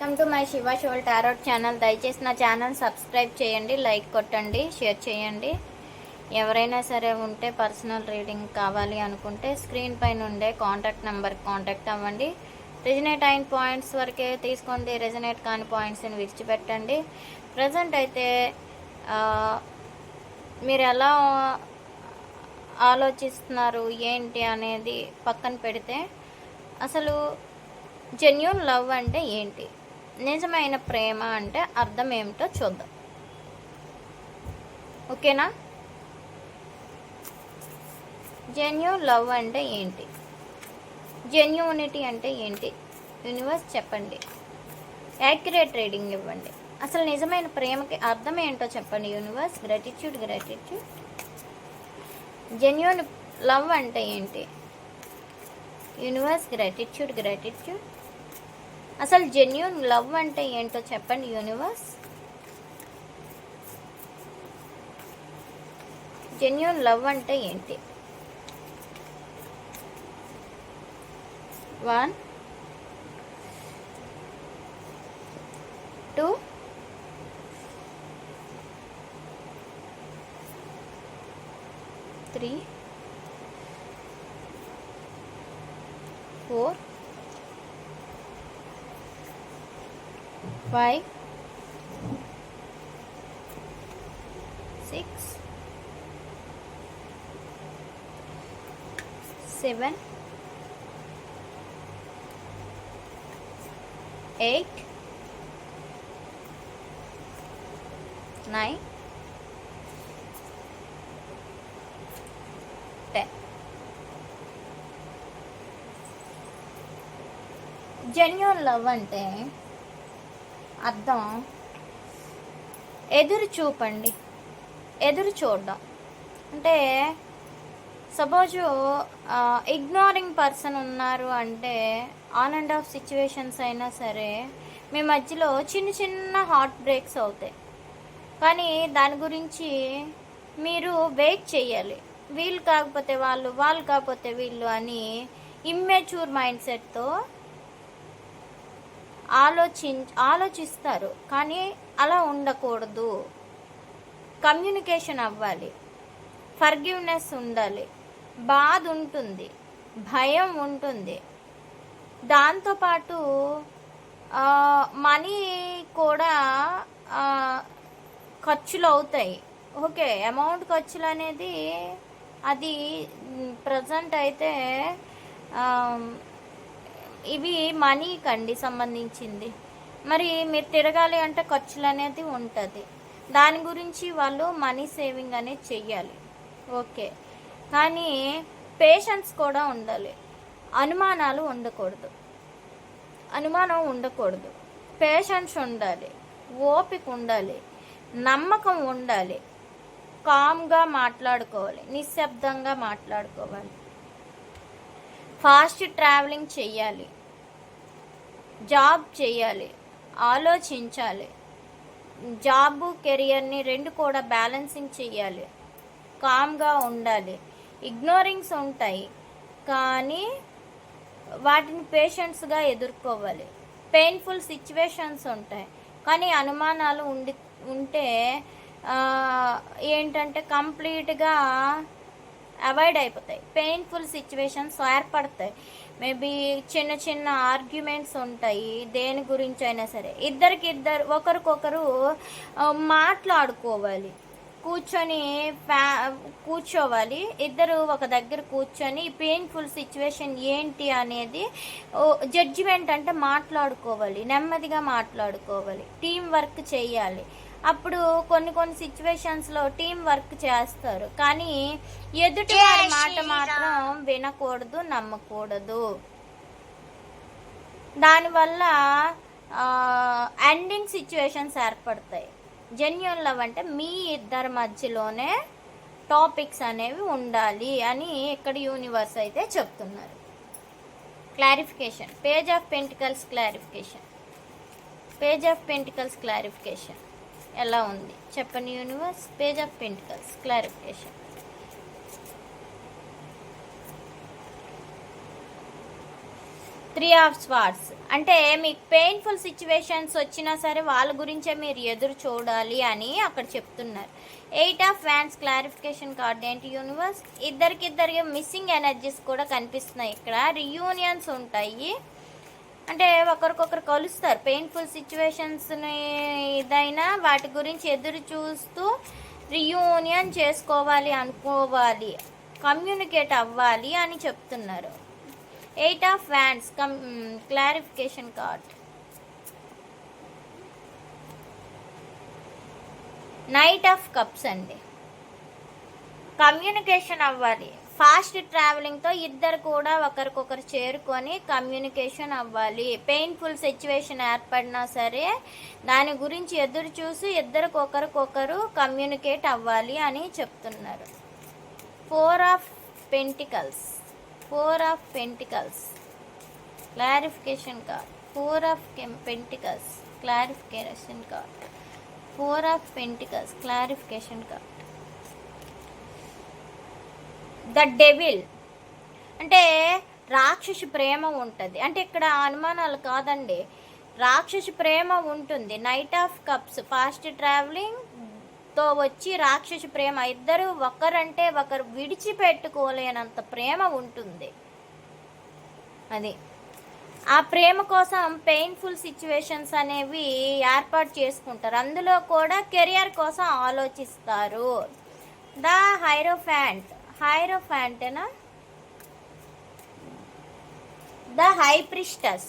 Welcome to my Shiva soul tarot channel. దయచేసి నా channel subscribe చేయండి లైక్ కొట్టండి షేర్ చేయండి. ఎవరైనా సరే ఉంటే పర్సనల్ రీడింగ్ కావాలి అనుకుంటే స్క్రీన్ పైన ఉండే కాంటాక్ట్ నెంబర్ కాంటాక్ట్ అవ్వండి. రెజినేట్ అయిన పాయింట్స్ వరకే తీసుకోండి రెజినేట్ కాని పాయింట్స్ని విడిచిపెట్టండి. ప్రజెంట్ అయితే మీరు ఎలా ఆలోచిస్తున్నారు ఏంటి అనేది పక్కన పెడితే అసలు జెన్యున్ లవ్ అంటే ఏంటి? నిజమైన ప్రేమ అంటే అర్థం ఏమిటో చూద్దాం. ఓకేనా? జెన్యున్ లవ్ అంటే ఏంటి? జెన్యూనిటీ అంటే ఏంటి? యూనివర్స్ చెప్పండి. యాక్యురేట్ రీడింగ్ ఇవ్వండి. అసలు నిజమైన ప్రేమకి అర్థం ఏంటో చెప్పండి. Universe gratitude gratitude genuine love అంటే ఏంటి? యూనివర్స్ గ్రాటిట్యూడ్ గ్రాటిట్యూడ్ అసలు జెన్యున్ లవ్ అంటే ఏంటో చెప్పండి యూనివర్స్ జెన్యున్ లవ్ అంటే ఏంటి? One two three four five six seven eight nine ten genuine love అంటే అర్థం? ఎదురు చూపండి. ఎదురు చూడడం. అంటే సపోజు ఇగ్నోరింగ్ పర్సన్ ఉన్నారు అంటే ఆన్ అండ్ ఆఫ్ సిచ్యువేషన్స్ అయినా సరే మీ మధ్యలో చిన్న చిన్న హార్ట్ బ్రేక్స్ అవుతాయి. కానీ దాని గురించి మీరు వెయిట్ చేయాలి. వీళ్ళు కాకపోతే వాళ్ళు వాళ్ళు కాకపోతే వీళ్ళు అని ఇమ్మెచ్యూర్ మైండ్ సెట్తో ఆలోచి ఆలోచిస్తారు. కానీ అలా ఉండకూడదు. కమ్యూనికేషన్ అవ్వాలి. ఫర్గివ్నెస్ ఉండాలి. బాధ ఉంటుంది. భయం ఉంటుంది. దాంతోపాటు మనీ కూడా ఖర్చులు అవుతాయి. ఓకే అమౌంట్ ఖర్చులు అనేది అది ప్రజెంట్ అయితే ఇవి మనీకండి సంబంధించింది. మరి మీరు తిరగాలి అంటే ఖర్చులు అనేది ఉంటుంది. దాని గురించి వాళ్ళు మనీ సేవింగ్ అనేది చెయ్యాలి. ఓకే. కానీ పేషెన్స్ కూడా ఉండాలి. అనుమానాలు ఉండకూడదు. అనుమానం ఉండకూడదు. పేషెన్స్ ఉండాలి. ఓపిక ఉండాలి. నమ్మకం ఉండాలి. కామ్గా మాట్లాడుకోవాలి. నిశ్శబ్దంగా మాట్లాడుకోవాలి. ఫాస్ట్ ట్రావెలింగ్ చెయ్యాలి. జాబ్ చేయాలి ఆలోచించాలి. జాబు కెరియర్ని రెండు కూడా బ్యాలెన్సింగ్ చెయ్యాలి. కామ్గా ఉండాలి. ఇగ్నోరింగ్స్ ఉంటాయి. కానీ వాటిని పేషెంట్స్గా ఎదుర్కోవాలి. పెయిన్ఫుల్ సిచ్యువేషన్స్ ఉంటాయి. కానీ అనుమానాలు ఉండి ఉంటే ఏంటంటే కంప్లీట్గా అవాయిడ్ అయిపోతాయి. పెయిన్ఫుల్ సిచ్యువేషన్స్ ఏర్పడతాయి. మేబీ చిన్న చిన్న ఆర్గ్యుమెంట్స్ ఉంటాయి. దేని గురించి అయినా సరే. ఇద్దరికి ఇద్దరు ఒకరికొకరు మాట్లాడుకోవాలి. కూర్చొని ఫ్యా కూర్చోవాలి. ఇద్దరు ఒక దగ్గర కూర్చొని పెయిన్ఫుల్ సిచ్యువేషన్ ఏంటి అనేది జడ్జిమెంట్ అంటే మాట్లాడుకోవాలి. నెమ్మదిగా మాట్లాడుకోవాలి. టీం వర్క్ చేయాలి. అప్పుడు కొన్ని కొన్ని సిచ్యువేషన్స్లో టీం వర్క్ చేస్తారు. కానీ ఎదుటి వారి మాట మాత్రం వినకూడదు నమ్మకూడదు. దానివల్ల ఎండింగ్ సిచ్యువేషన్స్ ఏర్పడతాయి. జెన్యున్ లవ్ అంటే మీ ఇద్దరి మధ్యలోనే టాపిక్స్ అనేవి ఉండాలి అని ఇక్కడ యూనివర్స్ అయితే చెప్తున్నారు. Clarification page of pentacles clarification page of pentacles clarification ఎలా ఉంది? చెప్పని universe page of pentacles clarification three of swords అంటే మీకు పెయిన్ఫుల్ సిచ్యువేషన్స్ వచ్చినా సరే వాళ్ళ గురించే మీరు ఎదురు చూడాలి అని అక్కడ చెప్తున్నారు. ఎయిట్ ఆఫ్ ఫ్యాన్స్ క్లారిఫికేషన్ కార్డ్ ఏంటి యూనివర్స్ ఇద్దరికిద్దరికి మిస్సింగ్ ఎనర్జీస్ కూడా కనిపిస్తున్నాయి. ఇక్కడ రియూనియన్స్ ఉంటాయి. అంటే ఒకరికొకరు కలుస్తారు. పెయిన్ఫుల్ సిచ్యువేషన్స్ని ఏదైనా వాటి గురించి ఎదురు చూస్తూ రియూనియన్ చేసుకోవాలి అనుకోవాలి. కమ్యూనికేట్ అవ్వాలి అని చెప్తున్నారు. Eight of fans come clarification card knight of cups అండి. కమ్యూనికేషన్ అవ్వాలి. ఫాస్ట్ ట్రావెలింగ్తో ఇద్దరు కూడా ఒకరికొకరు చేరుకొని కమ్యూనికేషన్ అవ్వాలి. పెయిన్ఫుల్ సిచ్యువేషన్ ఏర్పడినా సరే దాని గురించి ఎదురు చూసి ఇద్దరికి ఒకరికొకరు కమ్యూనికేట్ అవ్వాలి అని చెప్తున్నారు. Four of pentacles four of pentacles clarification card four of pentacles clarification card four of pentacles clarification card the devil. అంటే రాక్షసి ప్రేమ ఉంటుంది. అంటే ఇక్కడ అనుమానాలు కాదండి. రాక్షసి ప్రేమ ఉంటుంది. నైట్ ఆఫ్ కప్స్ ఫాస్ట్ ట్రావెలింగ్తో వచ్చి రాక్షసి ప్రేమ. ఇద్దరు ఒకరంటే ఒకరు విడిచిపెట్టుకోలేనంత ప్రేమ ఉంటుంది. అది. ఆ ప్రేమ కోసం పెయిన్ఫుల్ సిచ్యువేషన్స్ అనేవి ఏర్పాటు చేసుకుంటారు. అందులో కూడా కెరియర్ కోసం ఆలోచిస్తారు. The hierophant హైరోఫ్యాంటేనా the high priestess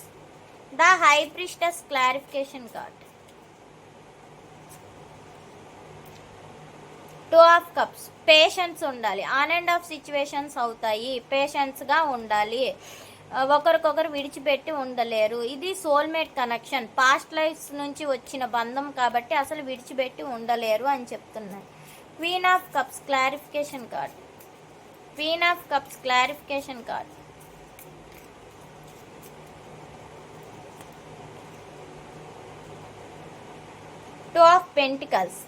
the high priestess clarification card two of cups. Patience ఉండాలి. ఆన్ అండ్ ఆఫ్ సిచ్యువేషన్స్ అవుతాయి. పేషెన్స్గా ఉండాలి. ఒకరికొకరు విడిచిపెట్టి ఉండలేరు. ఇది సోల్మేట్ కనెక్షన్. పాస్ట్ లైఫ్స్ నుంచి వచ్చిన బంధం కాబట్టి అసలు విడిచిపెట్టి ఉండలేరు అని చెప్తున్నారు. Queen of cups clarification card queen of cups clarification card two of pentacles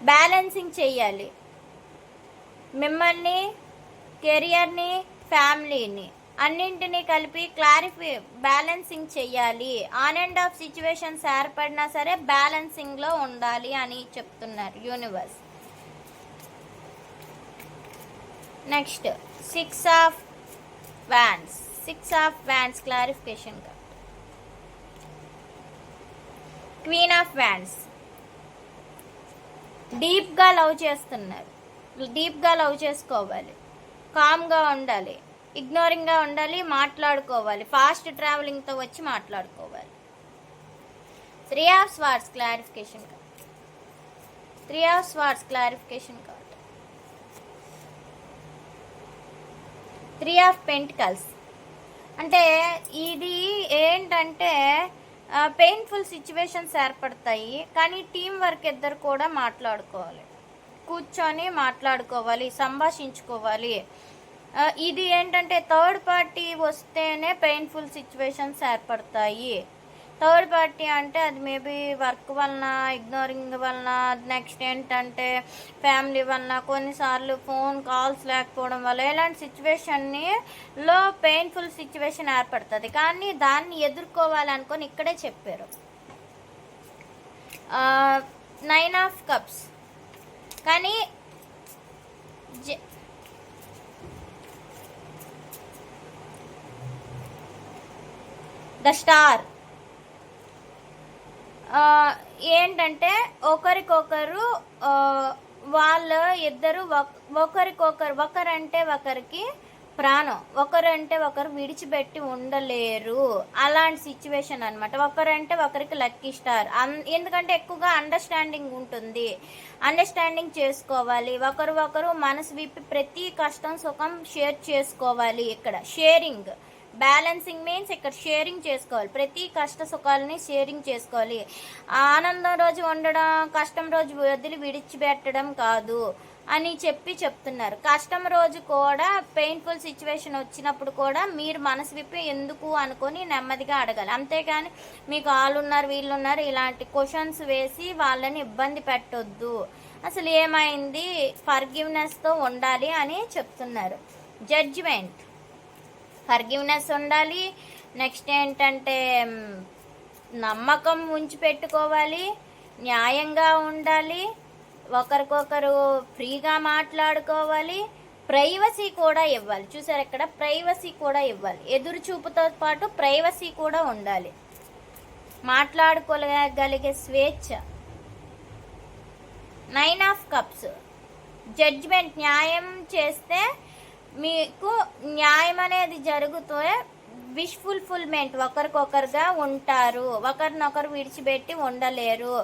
balancing చెయ్యాలి మిమ్మల్ని కెరియర్ని ఫ్యామిలీని అన్నింటినీ కలిపి క్లారిఫై బ్యాలెన్సింగ్ చెయ్యాలి ఆన్ అండ్ ఆఫ్ సిచ్యువేషన్స్ ఏర్పడినా సరే బ్యాలెన్సింగ్లో ఉండాలి అని చెప్తున్నారు universe next six of wands six of wands clarification queen of wands డీప్గా లవ్ చేస్తున్నారు. డీప్గా లవ్ చేసుకోవాలి. కామ్గా ఉండాలి. ఇగ్నోరింగ్గా ఉండాలి. మాట్లాడుకోవాలి. ఫాస్ట్ ట్రావెలింగ్తో వచ్చి మాట్లాడుకోవాలి. Three of swords clarification card three of swords clarification card three of pentacles. అంటే ఇది ఏంటంటే పెయిన్ఫుల్ సిచ్యువేషన్స్ ఏర్పడతాయి కానీ టీం వర్క్ ఇద్దరు కూడా మాట్లాడుకోవాలి. కూర్చొని మాట్లాడుకోవాలి సంభాషించుకోవాలి. ఇది ఏంటంటే థర్డ్ పార్టీ వస్తేనే పెయిన్ఫుల్ సిచ్యువేషన్స్ ఏర్పడతాయి. థర్డ్ పార్టీ అంటే అది మేబీ వర్క్ వలన ఇగ్నోరింగ్ వలన నెక్స్ట్ ఏంటంటే ఫ్యామిలీ వలన కొన్నిసార్లు ఫోన్ కాల్స్ లేకపోవడం వల్ల ఇలాంటి సిచ్యువేషన్ని లో పెయిన్ఫుల్ సిచ్యువేషన్ ఏర్పడుతుంది. కానీ దాన్ని ఎదుర్కోవాలనుకొని ఇక్కడే చెప్పారు. నైన్ ఆఫ్ కప్స్ కానీ ద స్టార్. ఏంటంటే ఒకరికొకరు వాళ్ళ ఇద్దరు ఒకరికొకరు ఒకరంటే ఒకరికి ప్రాణం ఒకరంటే ఒకరు విడిచిపెట్టి ఉండలేరు. అలాంటి సిచ్యువేషన్ అనమాట ఒకరంటే ఒకరికి లక్కీ స్టార్ అన్- ఎందుకంటే ఎక్కువగా అండర్స్టాండింగ్ ఉంటుంది. అండర్స్టాండింగ్ చేసుకోవాలి. ఒకరు ఒకరు మనసు విప్పి ప్రతి కష్టం సుఖం షేర్ చేసుకోవాలి ఇక్కడ. షేరింగ్ బ్యాలెన్సింగ్ మీన్స్ ఇక్కడ షేరింగ్ చేసుకోవాలి. ప్రతి కష్ట సుఖాలని షేరింగ్ చేసుకోవాలి. ఆనందం రోజు ఉండడం కష్టం రోజు వదిలి విడిచిపెట్టడం కాదు అని చెప్పి చెప్తున్నారు. కష్టం రోజు కూడా పెయిన్ఫుల్ సిచ్యువేషన్ వచ్చినప్పుడు కూడా మీరు మనసు విప్పి ఎందుకు అనుకొని నెమ్మదిగా అడగాలి. అంతేగాని మీకు వాళ్ళు ఉన్నారు వీళ్ళు ఉన్నారు ఇలాంటి క్వశ్చన్స్ వేసి వాళ్ళని ఇబ్బంది పెట్టొద్దు. అసలు ఏమైంది? ఫర్గివ్నెస్తో ఉండాలి అని చెప్తున్నారు. జడ్జిమెంట్ ఫర్గివ్నెస్ ఉండాలి. నెక్స్ట్ ఏంటంటే నమ్మకం ఉంచి పెట్టుకోవాలి. న్యాయంగా ఉండాలి. ఒకరికొకరు ఫ్రీగా మాట్లాడుకోవాలి. ప్రైవసీ కూడా ఇవ్వాలి. చూసారు ఇక్కడ ప్రైవసీ కూడా ఇవ్వాలి. ఎదురు చూపుతో పాటు ప్రైవసీ కూడా ఉండాలి. మాట్లాడుకోగలిగే స్వేచ్ఛ. Nine of cups. జడ్జ్మెంట్ న్యాయం చేస్తే మీకు న్యాయం అనేది జరుగుతూ విష్ ఫుల్ఫిల్మెంట్ ఒకరికొకరుగా ఉంటారు. ఒకరినొకరు విడిచిపెట్టి ఉండలేరు.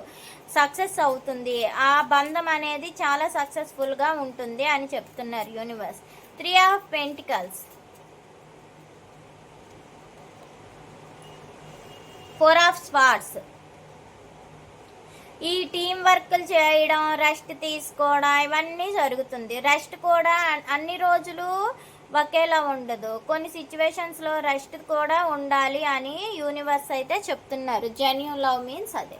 సక్సెస్ అవుతుంది. ఆ బంధం అనేది చాలా సక్సెస్ఫుల్గా ఉంటుంది అని చెప్తున్నారు universe. Three of pentacles. Four of spots ఈ టీం వర్క్లు చేయడం రెస్ట్ తీసుకోవడం ఇవన్నీ జరుగుతుంది. రెస్ట్ కూడా అన్ని రోజులు ఒకేలా ఉండదు. కొన్ని సిచ్యువేషన్స్లో రెస్ట్ కూడా ఉండాలి అని యూనివర్స్ అయితే చెప్తున్నారు. జెన్యున్ లవ్ మీన్స్ అదే.